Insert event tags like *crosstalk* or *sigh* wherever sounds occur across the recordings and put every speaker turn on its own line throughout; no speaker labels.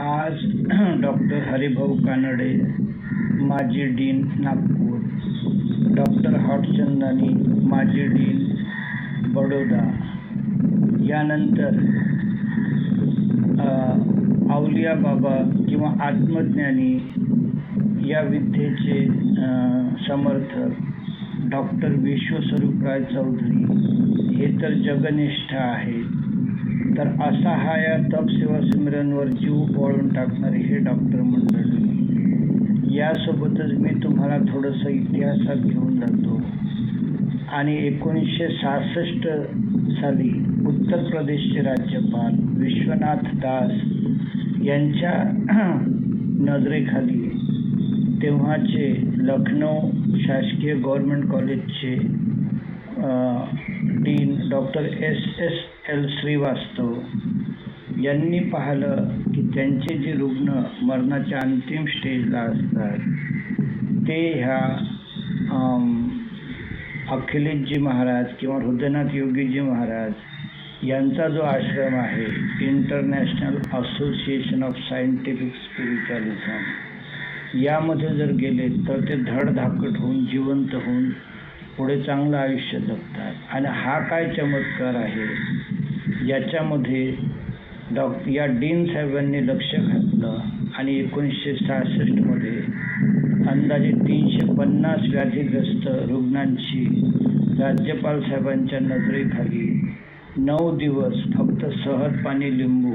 आज *clears throat* डॉक्टर हरिभाऊ कानडे माजी dean Nagpur doctor हॉटचंदानी माजी डीन बडोदा. यानंतर अ, अवलिया बाबा किंवा आत्मज्ञानी या विद्येचे समर्थक डॉक्टर विश्वस्वरूपराय चौधरी. हे तर जगनिष्ठ आहेत. तर असा हा या तप सेवा सिमरनवर जीव ओवाळून टाकणारे हे डॉक्टर मंडळी. यासोबतच मी तुम्हाला थोडंसं इतिहासात घेऊन जातो. आणि एकोणीसशे सहासष्ट साली उत्तर प्रदेशचे राज्यपाल विश्वनाथ दास यांच्या *clears throat* नजरेखाली तेव्हाचे लखनौ शासकीय गव्हर्नमेंट कॉलेजचे dean doctor S S L Srivastava यांनी पाहिलं की त्यांचे जे रुग्ण मरणाच्या अंतिम स्टेजला असतात ते ह्या अखिलेशजी महाराज किंवा हृदयनाथ योगीजी महाराज यांचा जो आश्रम आहे international association of scientific spiritualism यामध्ये जर गेले तर ते धडधाकट होऊन जिवंत होऊन पुढे चांगलं आयुष्य जगतात. आणि हा काय चमत्कार आहे? याच्यामध्ये डॉक्टर या डीन साहेबांनी लक्ष घातलं आणि एकोणीसशे सहासष्टमध्ये अंदाजे तीनशे पन्नास व्याधीग्रस्त रुग्णांची राज्यपाल साहेबांच्या नजरेखाली नऊ दिवस फक्त सहज पाणी लिंबू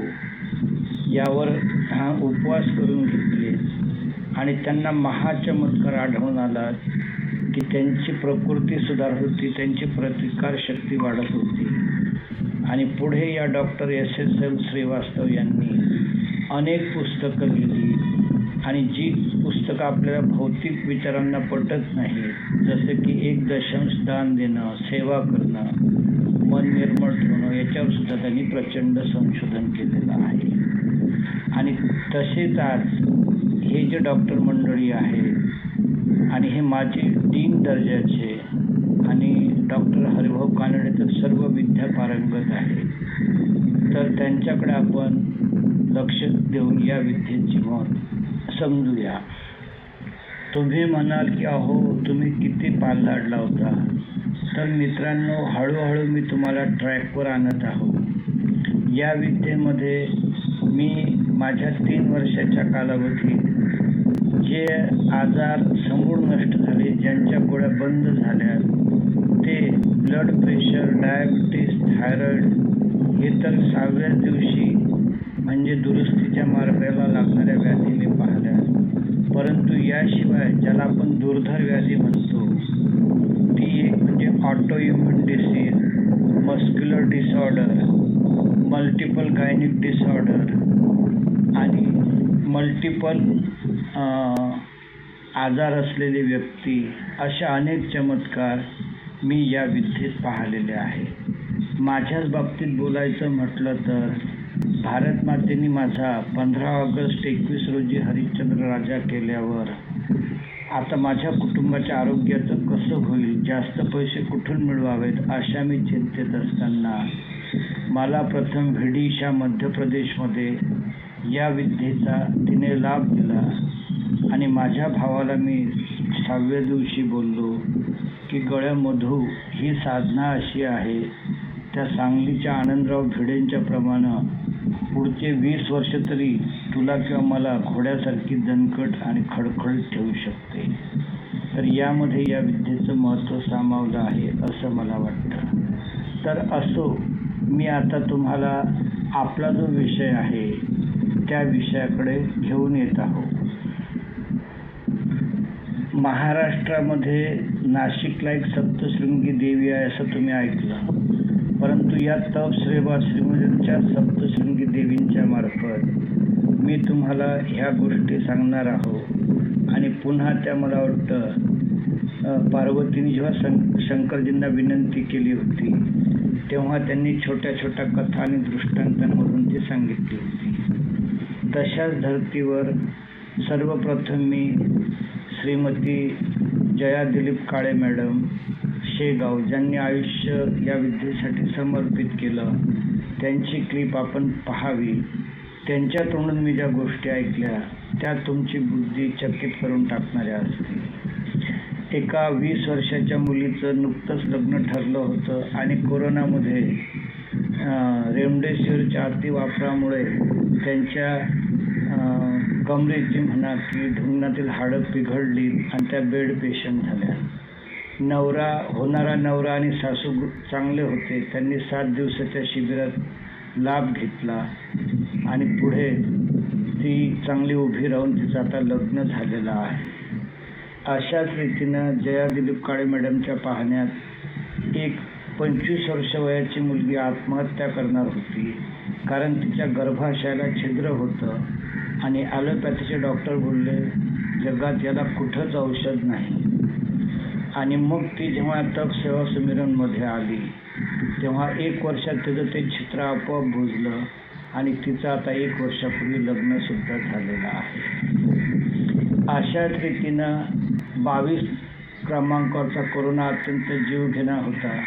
यावर हा उपवास करून घेतले. आणि त्यांना महाचमत्कार आढळून आला. की त्यांची प्रकृती सुधारत होती त्यांची प्रतिकारशक्ती वाढत होती. आणि पुढे या doctor S S L Srivastava यांनी अनेक पुस्तकं लिहिली. आणि जी पुस्तकं आपल्याला भौतिक विचारांना पटत नाहीत जसं की एक दशांश दान देणं सेवा करणं मन निर्मळ ठेवणं याच्यावर सुद्धा त्यांनी प्रचंड संशोधन केलेलं आहे. आणि तसेच आज हे जे डॉक्टर मंडळी आहे आणि हे माझे तीन दर्जाचे आणि डॉक्टर हरिभाऊ कानडे तर सर्व विद्या पारंगत आहे तर त्यांच्याकडे आपण लक्ष देऊन या विद्येची मत समजूया. तुम्ही म्हणाल की अहो तुम्ही किती पाल्लाडला होता? तर मित्रांनो हळूहळू मी तुम्हाला ट्रॅकवर आणत आहो या विद्येमध्ये मी माझ्या तीन वर्षाच्या कालावधीत जे आजार समूळ नष्ट झाले ज्यांच्या गोळ्या बंद झाल्या ते ब्लड प्रेशर डायबिटीस थायरॉइड हे तर सहाव्याच दिवशी म्हणजे दुरुस्तीच्या मार्गाला लागणाऱ्या व्याधी मी पाहिल्या. परंतु याशिवाय ज्याला आपण दुर्धर व्याधी म्हणतो ती एक म्हणजे autoimmune disease muscular disorder multiple gynaec disorder आणि मल्टिपल आजार असलेली व्यक्ती अशा अनेक चमत्कार मी या विद्येत पाहिलेले आहे. माझ्याच बाबतीत बोलायचं म्हटलं तर भारतमातेने माझा पंधरा ऑगस्ट एकवीस रोजी हरिश्चंद्र राजा केल्यावर आता माझ्या कुटुंबाच्या आरोग्याचं कसं होईल जास्त पैसे कुठून मिळवावेत अशा मी चिंतेत असताना मला प्रथम व्हिडीशा मध्य प्रदेशमध्ये या विद्येचा तिने लाभ दिला. आणि माझ्या भावाला मी सहाव्या दिवशी बोललो की गळ्यामधू ही साधना अशी आहे. त्या सांगलीच्या आनंदराव भिडेंच्या प्रमाणे पुढचे वीस वर्ष तरी तुला किंवा मला घोड्यासारखी दणकट आणि खडखडीत ठेवू शकते. तर यामध्ये या विद्येचं महत्त्व सामावलं आहे असं मला वाटतं. तर असो मी आता तुम्हाला आपला जो विषय आहे त्या विषयाकडे घेऊन येत आहोत. महाराष्ट्रामध्ये नाशिकला एक सप्तशृंगी देवी आहे असं तुम्ही ऐकलं. परंतु या तप श्रेवा श्रीमंतच्या सप्तशृंगी देवींच्या मार्फत मी तुम्हाला ह्या गोष्टी सांगणार आहोत. आणि पुन्हा त्या मला वाटतं पार्वतीने जेव्हा शं शंकरजींना विनंती केली होती तेव्हा त्यांनी छोट्या छोट्या कथा आणि दृष्टांतांमधून ती सांगितली होती. तशाच धर्तीवर सर्वप्रथम मी श्रीमती जया दिलीप काळे मॅडम शेगाव ज्यांनी आयुष्य या विद्येसाठी समर्पित केलं त्यांची क्लिप आपण पाहावी. त्यांच्या तोंडून मी ज्या गोष्टी ऐकल्या त्या तुमची बुद्धी चकित करून टाकणाऱ्या असतील. एका वीस वर्षाच्या मुलीचं नुकतंच लग्न ठरलं होतं आणि कोरोनामध्ये रेमडेसिवीरच्या अतिवापरामुळे त्यांच्या कमरेची म्हणा की ढुंगणातील हाडं पिघळली आणि त्या बेड पेशंट झाल्या. नवरा होणारा नवरा आणि सासू चांगले होते. त्यांनी सात दिवसाच्या शिबिरात लाभ घेतला आणि पुढे ती चांगली उभी राहून तिचं आता लग्न झालेलं आहे. अशाच रीतीनं जया दिलीप काळे मॅडमच्या पाहण्यात एक पंचवीस वर्ष वयाची मुलगी आत्महत्या करणार होती. कारण तिच्या गर्भाशयाला छिद्र होतं आणि ॲलोपॅथीचे डॉक्टर बोलले जगात याला कुठंच औषध नाही. आणि मग ती जेव्हा तप सेवा सुमिरनमध्ये आली तेव्हा एक वर्षात तिचं ते चित्र आपोआप बुजलं आणि तिचं आता एक वर्षापूर्वी लग्नसुद्धा झालेलं आहे. अशाच रीतीनं बावीस क्रमांकावरचा कोरोना अत्यंत जीवघेणा होता.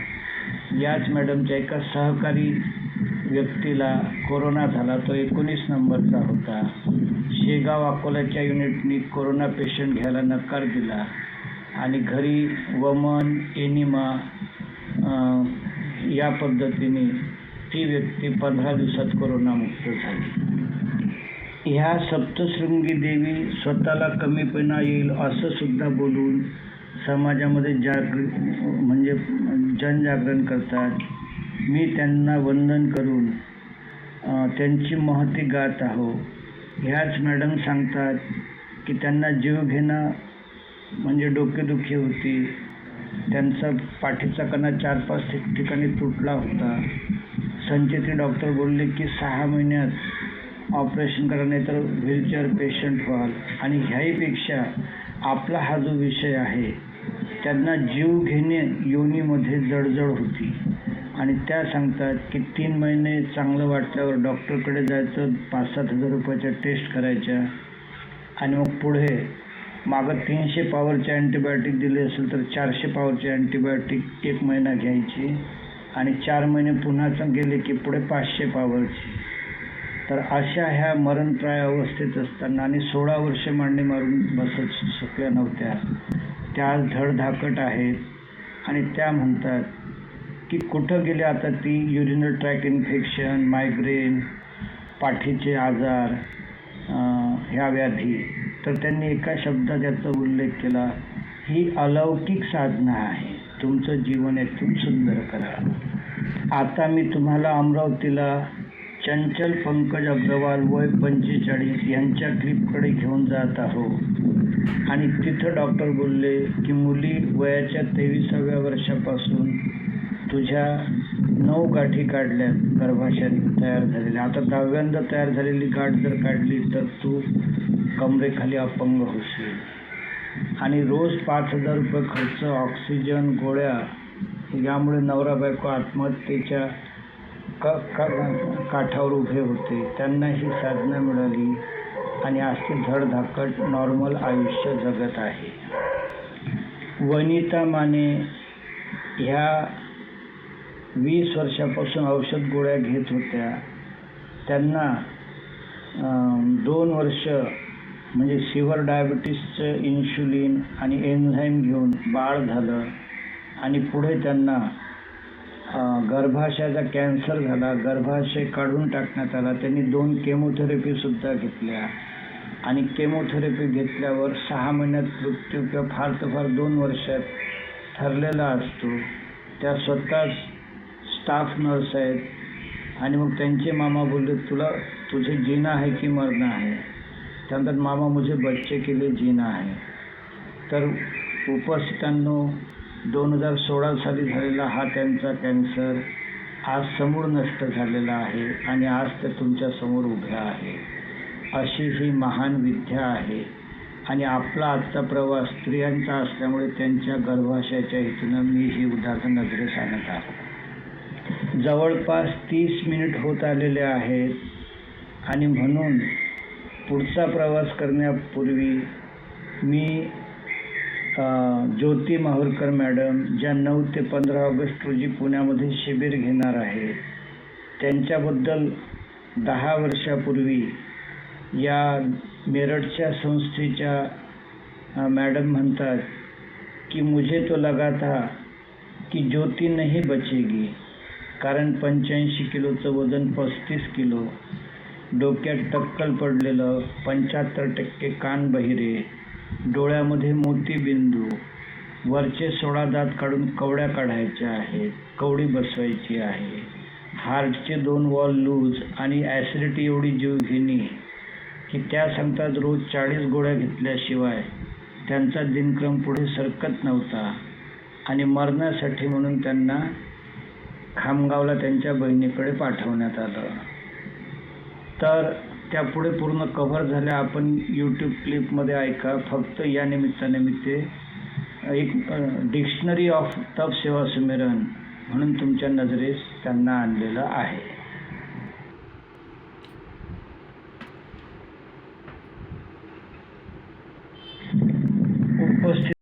याच मॅडमच्या एका सहकारी व्यक्तीला कोरोना झाला. तो एकोणीस नंबरचा होता. शेगाव अकोल्याच्या युनिटनी कोरोना पेशंट घ्यायला नकार दिला आणि घरी वमन एनिमा या पद्धतीने ती व्यक्ती पंधरा दिवसात कोरोनामुक्त झाली. ह्या सप्तशृंगी देवी स्वतःला कमीपणा येईल असं सुद्धा बोलून समाजामध्ये जागृ म्हणजे जनजागरण करतात. मी त्यांना वंदन करून त्यांची महती गात आहो ह्याच मॅडम सांगतात की त्यांना जीव घेणं म्हणजे डोकेदुखी होती. त्यांचा पाठीचा कणा चार पाच ठिकाणी तुटला होता. संचेती डॉक्टर बोलले की सहा महिन्यात ऑपरेशन करा नाही तर व्हीलचेअर पेशंट व्हाल. आणि ह्याहीपेक्षा आपला हा जो विषय आहे त्यांना जीव घेणे योनीमध्ये जडजड होती. आणि त्या सांगतात की तीन महिने चांगलं वाटल्यावर डॉक्टरकडे जायचं पाच सात हजार रुपयाच्या टेस्ट करायच्या. आणि मग पुढे मागं तीनशे पावरचे अँटीबायोटिक दिले असेल तर चारशे पावरचे अँटीबायोटिक एक महिना घ्यायची. आणि चार महिने पुन्हा गेले की पुढे पाचशे पावरची तर अशा ह्या मरणप्राय अवस्थेत असताना आणि सोळा वर्ष मांडणी मारून बसत शकल्या नव्हत्या. त्या आज धडधाकट आहेत आणि त्या म्हणतात की कुठं गेले आता ती युरिनल ट्रॅक इन्फेक्शन मायग्रेन पाठीचे आजार ह्या व्याधी. तर त्यांनी एका शब्दात याचा उल्लेख केला ही अलौकिक साधना आहे. तुमचं जीवन एकदम सुंदर करा. आता मी तुम्हाला अमरावतीला चंचल पंकज अग्रवाल वय पंचेचाळीस यांच्या क्लिपकडे घेऊन जात आहो आणि तिथं डॉक्टर बोलले की मुली वयाच्या तेविसाव्या वर्षापासून तुझ्या नऊ गाठी काढल्या गर्भाशयात तयार झालेल्या. आता दहाव्यांदा तयार झालेली गाठ जर काढली तर तू कमरेखाली अपंग होशील. आणि रोज पाच हजार रुपये खर्च ऑक्सिजन गोळ्या यामुळे नवरा बायको आत्महत्येच्या क का काठावर उभे होते. त्यांना ही साधना मिळाली आणि आज धडधाकट नॉर्मल आयुष्य जगत आहे. वनिता माने ह्या वीस वर्षापासून औषध गोळ्या घेत होत्या. त्यांना दोन वर्ष म्हणजे सिव्हर डायबिटीसचं इन्शुलिन आणि एन्झाईम घेऊन बाळ झालं आणि पुढे त्यांना गर्भाशयाचा कॅन्सर झाला. गर्भाशय काढून टाकण्यात आला. त्यांनी दोन केमोथेरपीसुद्धा घेतल्या. आणि केमोथेरपी घेतल्यावर सहा महिन्यात मृत्यू किंवा फार तर फार दोन वर्षात ठरलेला असतो. त्या स्वतः स्टाफ नर्स आहेत. आणि मग त्यांचे मामा बोलले तुला तुझे जीना आहे की मरणं आहे? त्यानंतर मामा मुझे बच्चे के लिए जीना आहे. तर उपस्थितांनो दोन हजार सोळा साली झालेला हा त्यांचा कॅन्सर आज समोर नष्ट झालेला आहे आणि आज ते तुमच्यासमोर उभ्या आहे. अशी ही महान विद्या आहे. आणि आपला आजचा प्रवास स्त्रियांचा असल्यामुळे त्यांच्या गर्भाशयाच्या हेतूनं मी ही उदाहरण नजरेस आणत आहे. जवळपास तीस मिनिट होत आलेले आहेत आणि म्हणून पुढचा प्रवास करण्यापूर्वी मी ज्योती माहुरकर मॅडम ज्या नऊ ते पंधरा ऑगस्ट रोजी पुण्यामध्ये शिबिर घेणार आहे त्यांच्याबद्दल दहा वर्षापूर्वी या मेरठच्या संस्थेच्या मॅडम म्हणतात की मुझे तो लगा था की ज्योती नाही बचेगी कारण पंच्याऐंशी किलोचं वजन पस्तीस किलो डोक्यात टक्कल पडलेलं पंच्याहत्तर टक्के कान बहिरे डोळ्यामध्ये मोतीबिंदू वरचे सोळा दात काढून कवड्या काढायच्या आहेत. कवडी बसवायची आहे. हार्टचे दोन वॉल लूज आणि ॲसिडिटी एवढी जीवघेणी की त्या सांगतात रोज चाळीस गोळ्या घेतल्याशिवाय त्यांचा दिनक्रम पुढे सरकत नव्हता. आणि मरण्यासाठी म्हणून त्यांना खामगावला त्यांच्या बहिणीकडे पाठवण्यात आलं. तर त्या पुढे पूर्ण कव्हर झाल्या आपण यूट्यूब क्लिपमध्ये ऐका. फक्त या निमित्ताने मी ते एक डिक्शनरी ऑफ तप सेवा सुमेरन म्हणून तुमच्या नजरेस त्यांना आणलेलं आहे. उपस्थित